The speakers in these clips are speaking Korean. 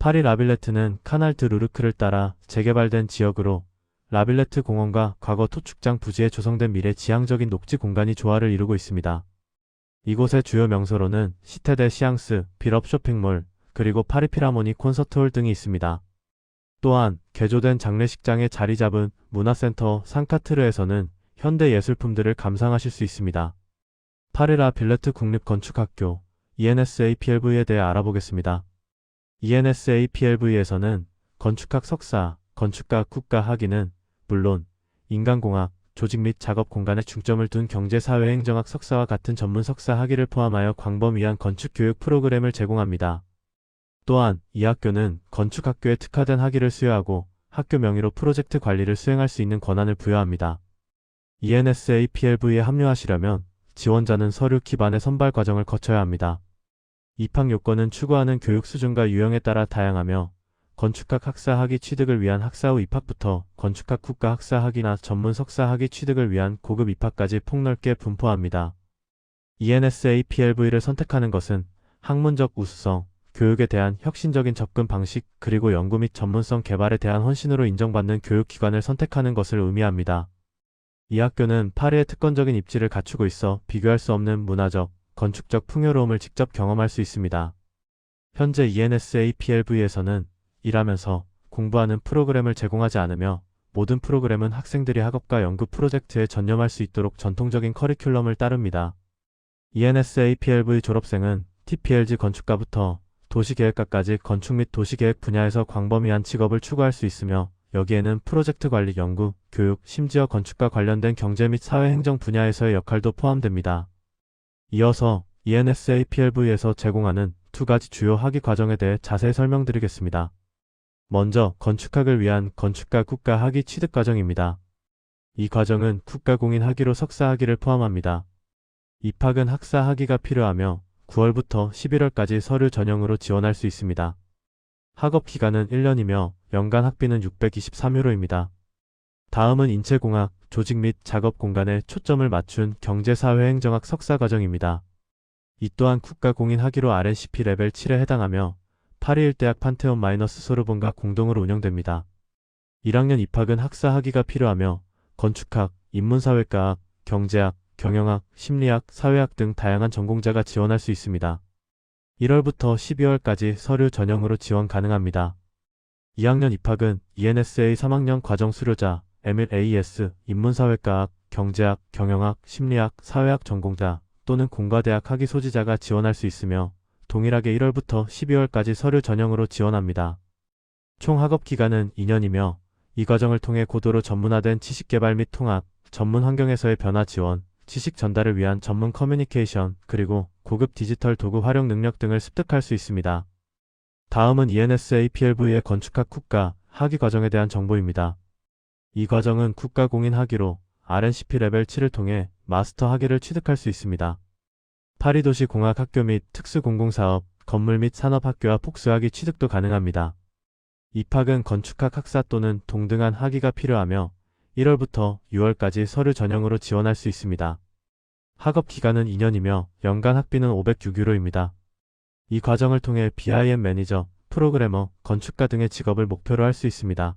파리 라빌레트는 카날드 루르크를 따라 재개발된 지역으로 라빌레트 공원과 과거 토축장 부지에 조성된 미래 지향적인 녹지 공간이 조화를 이루고 있습니다. 이곳의 주요 명소로는 시테데 시앙스, 빌업 쇼핑몰, 그리고 파리 피라모니 콘서트홀 등이 있습니다. 또한 개조된 장례식장에 자리 잡은 문화센터 상카트르에서는 현대 예술품들을 감상하실 수 있습니다. 파리라 빌레트 국립건축학교 ENSAPLV에 대해 알아보겠습니다. E ENSAPLV에서는 건축학 석사, 건축가 국가 학위는 물론 인간공학, 조직 및 작업 공간에 중점을 둔 경제사회행정학 석사와 같은 전문 석사 학위를 포함하여 광범위한 건축 교육 프로그램을 제공합니다. 또한 이 학교는 건축학교에 특화된 학위를 수여하고 학교 명의로 프로젝트 관리를 수행할 수 있는 권한을 부여합니다. E ENSAPLV에 합류하시려면 지원자는 서류 기반의 선발 과정을 거쳐야 합니다. 입학 요건은 추구하는 교육 수준과 유형에 따라 다양하며 건축학 학사 학위 취득을 위한 학사 후 입학부터 건축학 국가 학사 학위나 전문 석사 학위 취득을 위한 고급 입학까지 폭넓게 분포합니다. E ENSAPLV를 선택하는 것은 학문적 우수성, 교육에 대한 혁신적인 접근 방식 그리고 연구 및 전문성 개발에 대한 헌신으로 인정받는 교육기관을 선택하는 것을 의미합니다. 이 학교는 파리의 특권적인 입지를 갖추고 있어 비교할 수 없는 문화적, 건축적 풍요로움을 직접 경험할 수 있습니다. 현재 E ENSAPLV에서는 일하면서 공부하는 프로그램을 제공하지 않으며 모든 프로그램은 학생들이 학업과 연구 프로젝트에 전념할 수 있도록 전통적인 커리큘럼을 따릅니다. E ENSAPLV 졸업생은 TPLG 건축가부터 도시계획가까지 건축 및 도시계획 분야에서 광범위한 직업을 추구할 수 있으며 여기에는 프로젝트 관리 연구, 교육, 심지어 건축과 관련된 경제 및 사회행정 분야에서의 역할도 포함됩니다. 이어서 ENSAPLV에서 제공하는 두 가지 주요 학위 과정에 대해 자세히 설명드리겠습니다. 먼저 건축학을 위한 건축가 국가 학위 취득 과정입니다. 이 과정은 국가공인 학위로 석사 학위를 포함합니다. 입학은 학사 학위가 필요하며 9월부터 11월까지 서류 전형으로 지원할 수 있습니다. 학업 기간은 1년이며 연간 학비는 623유로입니다. 다음은 인체공학, 조직 및 작업 공간에 초점을 맞춘 경제사회행정학 석사 과정입니다. 이 또한 국가공인 학위로 RNCP 레벨 7에 해당하며 파리 일대학 판테온 마이너스 소르본과 공동으로 운영됩니다. 1학년 입학은 학사 학위가 필요하며 건축학, 인문사회과학, 경제학, 경영학, 심리학, 사회학 등 다양한 전공자가 지원할 수 있습니다. 1월부터 12월까지 서류 전형으로 지원 가능합니다. 2학년 입학은 ENSA 3학년 과정 수료자, MLAS, 인문사회과학, 경제학, 경영학, 심리학, 사회학 전공자 또는 공과대학 학위 소지자가 지원할 수 있으며 동일하게 1월부터 12월까지 서류 전형으로 지원합니다. 총 학업 기간은 2년이며 이 과정을 통해 고도로 전문화된 지식 개발 및 통합, 전문 환경에서의 변화 지원, 지식 전달을 위한 전문 커뮤니케이션, 그리고 고급 디지털 도구 활용 능력 등을 습득할 수 있습니다. 다음은 ENSAPLV의 건축학 국가 학위 과정에 대한 정보입니다. 이 과정은 국가공인 학위로 RNCP 레벨 7을 통해 마스터 학위를 취득할 수 있습니다. 파리도시 공학학교 및 특수공공사업, 건물 및 산업학교와 폭스학위 취득도 가능합니다. 입학은 건축학 학사 또는 동등한 학위가 필요하며 1월부터 6월까지 서류 전형으로 지원할 수 있습니다. 학업 기간은 2년이며 연간 학비는 506유로입니다. 이 과정을 통해 BIM 매니저, 프로그래머, 건축가 등의 직업을 목표로 할 수 있습니다.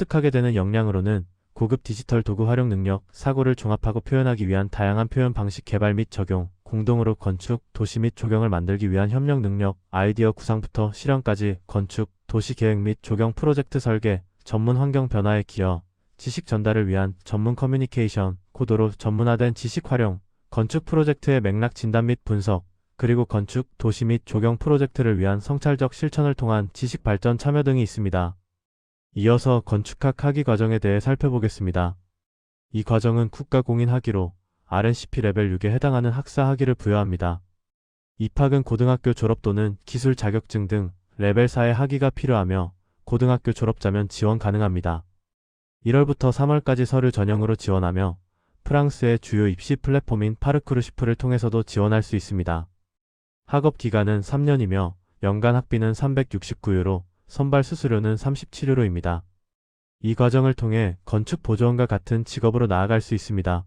습득하게 되는 역량으로는 고급 디지털 도구 활용 능력, 사고를 종합하고 표현하기 위한 다양한 표현 방식 개발 및 적용, 공동으로 건축, 도시 및 조경을 만들기 위한 협력 능력, 아이디어 구상부터 실현까지 건축, 도시 계획 및 조경 프로젝트 설계, 전문 환경 변화에 기여, 지식 전달을 위한 전문 커뮤니케이션, 고도로 전문화된 지식 활용, 건축 프로젝트의 맥락 진단 및 분석, 그리고 건축, 도시 및 조경 프로젝트를 위한 성찰적 실천을 통한 지식 발전 참여 등이 있습니다. 이어서 건축학 학위 과정에 대해 살펴보겠습니다. 이 과정은 국가공인 학위로 RNCP 레벨 6에 해당하는 학사 학위를 부여합니다. 입학은 고등학교 졸업 또는 기술 자격증 등 레벨 4의 학위가 필요하며 고등학교 졸업자면 지원 가능합니다. 1월부터 3월까지 서류 전형으로 지원하며 프랑스의 주요 입시 플랫폼인 파르쿠르시프를 통해서도 지원할 수 있습니다. 학업 기간은 3년이며 연간 학비는 369유로, 선발 수수료는 37유로입니다. 이 과정을 통해 건축 보조원과 같은 직업으로 나아갈 수 있습니다.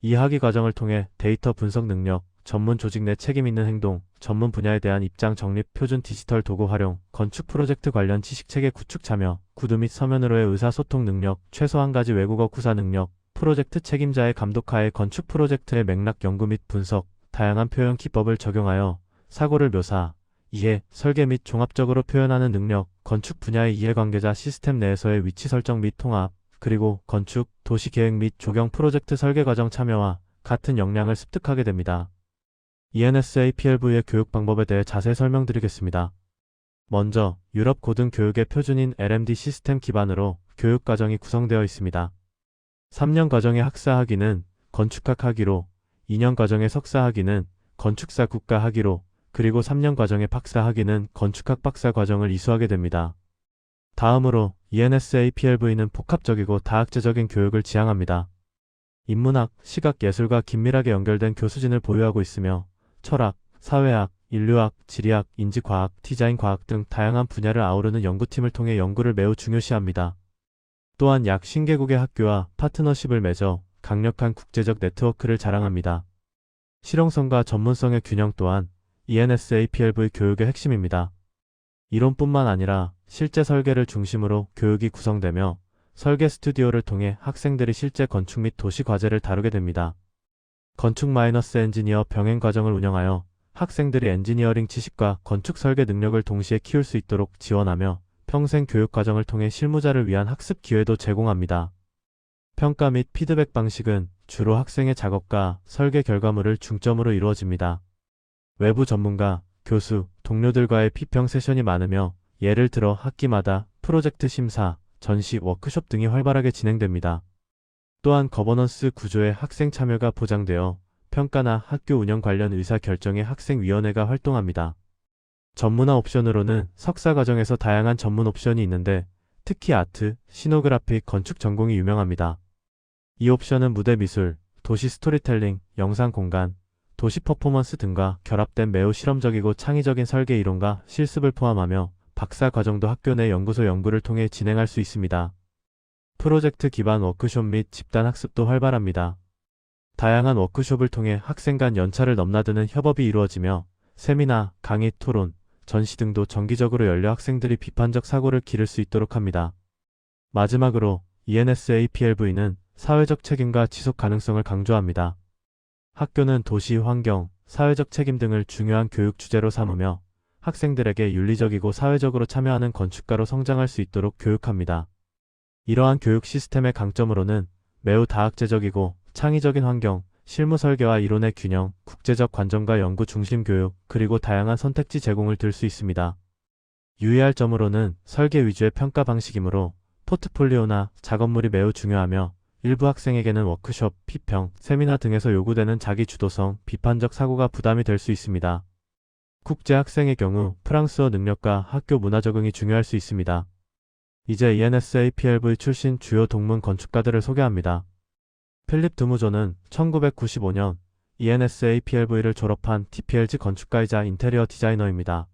이 학위 과정을 통해 데이터 분석 능력, 전문 조직 내 책임 있는 행동, 전문 분야에 대한 입장 정립, 표준 디지털 도구 활용, 건축 프로젝트 관련 지식 체계 구축 참여, 구두 및 서면으로의 의사소통 능력, 최소 한 가지 외국어 구사 능력, 프로젝트 책임자의 감독하에 건축 프로젝트의 맥락 연구 및 분석, 다양한 표현 기법을 적용하여 사고를 묘사, 이해, 설계 및 종합적으로 표현하는 능력, 건축 분야의 이해관계자 시스템 내에서의 위치 설정 및 통합, 그리고 건축, 도시 계획 및 조경 프로젝트 설계 과정 참여와 같은 역량을 습득하게 됩니다. E ENSA PLV의 교육 방법에 대해 자세히 설명드리겠습니다. 먼저 유럽 고등 교육의 표준인 LMD 시스템 기반으로 교육 과정이 구성되어 있습니다. 3년 과정의 학사 학위는 건축학 학위로, 2년 과정의 석사 학위는 건축사 국가 학위로, 그리고 3년 과정의 박사 학위는 건축학 박사 과정을 이수하게 됩니다. 다음으로 E ENSA PLV는 복합적이고 다학제적인 교육을 지향합니다. 인문학, 시각, 예술과 긴밀하게 연결된 교수진을 보유하고 있으며 철학, 사회학, 인류학, 지리학, 인지과학, 디자인과학 등 다양한 분야를 아우르는 연구팀을 통해 연구를 매우 중요시합니다. 또한 약 50개국의 학교와 파트너십을 맺어 강력한 국제적 네트워크를 자랑합니다. 실용성과 전문성의 균형 또한 E ENSA PLV 교육의 핵심입니다. 이론뿐만 아니라 실제 설계를 중심으로 교육이 구성되며 설계 스튜디오를 통해 학생들이 실제 건축 및 도시 과제를 다루게 됩니다. 건축 마이너스 엔지니어 병행 과정을 운영하여 학생들이 엔지니어링 지식과 건축 설계 능력을 동시에 키울 수 있도록 지원하며 평생 교육 과정을 통해 실무자를 위한 학습 기회도 제공합니다. 평가 및 피드백 방식은 주로 학생의 작업과 설계 결과물을 중점으로 이루어집니다. 외부 전문가, 교수, 동료들과의 피평 세션이 많으며 예를 들어 학기마다 프로젝트 심사, 전시, 워크숍 등이 활발하게 진행됩니다. 또한 거버넌스 구조의 학생 참여가 보장되어 평가나 학교 운영 관련 의사 결정에 학생위원회가 활동합니다. 전문화 옵션으로는 석사 과정에서 다양한 전문 옵션이 있는데 특히 아트, 시노그래픽, 건축 전공이 유명합니다. 이 옵션은 무대 미술, 도시 스토리텔링, 영상 공간, 도시 퍼포먼스 등과 결합된 매우 실험적이고 창의적인 설계 이론과 실습을 포함하며 박사 과정도 학교 내 연구소 연구를 통해 진행할 수 있습니다. 프로젝트 기반 워크숍 및 집단 학습도 활발합니다. 다양한 워크숍을 통해 학생 간 연차를 넘나드는 협업이 이루어지며 세미나, 강의, 토론, 전시 등도 정기적으로 열려 학생들이 비판적 사고를 기를 수 있도록 합니다. 마지막으로 E ENSA PLV는 사회적 책임과 지속 가능성을 강조합니다. 학교는 도시 환경, 사회적 책임 등을 중요한 교육 주제로 삼으며 학생들에게 윤리적이고 사회적으로 참여하는 건축가로 성장할 수 있도록 교육합니다. 이러한 교육 시스템의 강점으로는 매우 다학제적이고 창의적인 환경, 실무 설계와 이론의 균형, 국제적 관점과 연구 중심 교육, 그리고 다양한 선택지 제공을 들 수 있습니다. 유의할 점으로는 설계 위주의 평가 방식이므로 포트폴리오나 작업물이 매우 중요하며 일부 학생에게는 워크숍, 피평, 세미나 등에서 요구되는 자기 주도성, 비판적 사고가 부담이 될 수 있습니다. 국제 학생의 경우 프랑스어 능력과 학교 문화 적응이 중요할 수 있습니다. 이제 E ENSA PLV 출신 주요 동문 건축가들을 소개합니다. 필립 드무조는 1995년 E ENSA PLV를 졸업한 TPLG 건축가이자 인테리어 디자이너입니다.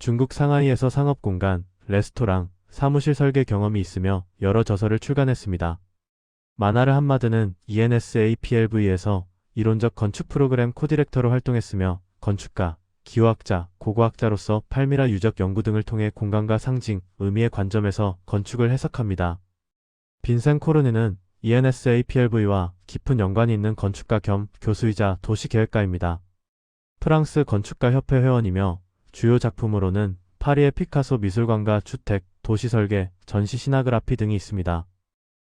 중국 상하이에서 상업공간, 레스토랑, 사무실 설계 경험이 있으며 여러 저서를 출간했습니다. 마나르 한마드는 E ENSA PLV에서 이론적 건축 프로그램 코디렉터로 활동했으며 건축가, 기호학자, 고고학자로서 팔미라 유적 연구 등을 통해 공간과 상징, 의미의 관점에서 건축을 해석합니다. 빈센 코르니는 E ENSA PLV와 깊은 연관이 있는 건축가 겸 교수이자 도시계획가입니다. 프랑스 건축가 협회 회원이며 주요 작품으로는 파리의 피카소 미술관과 주택, 도시설계, 전시 시나그라피 등이 있습니다.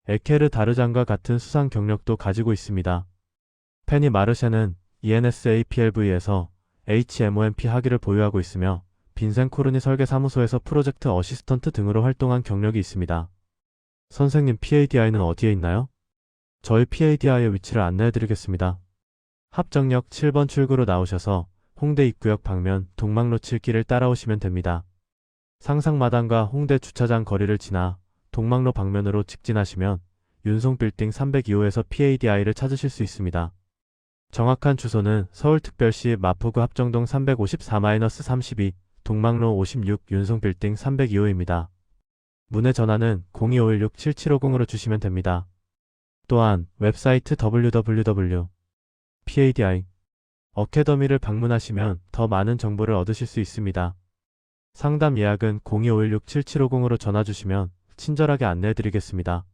에케르 다르장과 같은 수상 경력도 가지고 있습니다. 페니 마르셰는 E ENSA PLV에서 HMOMP 학위를 보유하고 있으며 빈센 코르니 설계 사무소에서 프로젝트 어시스턴트 등으로 활동한 경력이 있습니다. 선생님 PADI는 어디에 있나요? 저희 PADI의 위치를 안내해드리겠습니다. 합정역 7번 출구로 나오셔서 홍대 입구역 방면 동막로 7길을 따라오시면 됩니다. 상상마당과 홍대 주차장 거리를 지나 동망로 방면으로 직진하시면 윤송빌딩 302호에서 PADI를 찾으실 수 있습니다. 정확한 주소는 서울특별시 마포구 합정동 354-32 동망로 56 윤송빌딩 302호입니다. 문의 전화는 02516-7750으로 주시면 됩니다. 또한 웹사이트 www. PADI 어케더미를 방문하시면 더 많은 정보를 얻으실 수 있습니다. 상담 예약은 02516-7750으로 전화 주시면 친절하게 안내해드리겠습니다.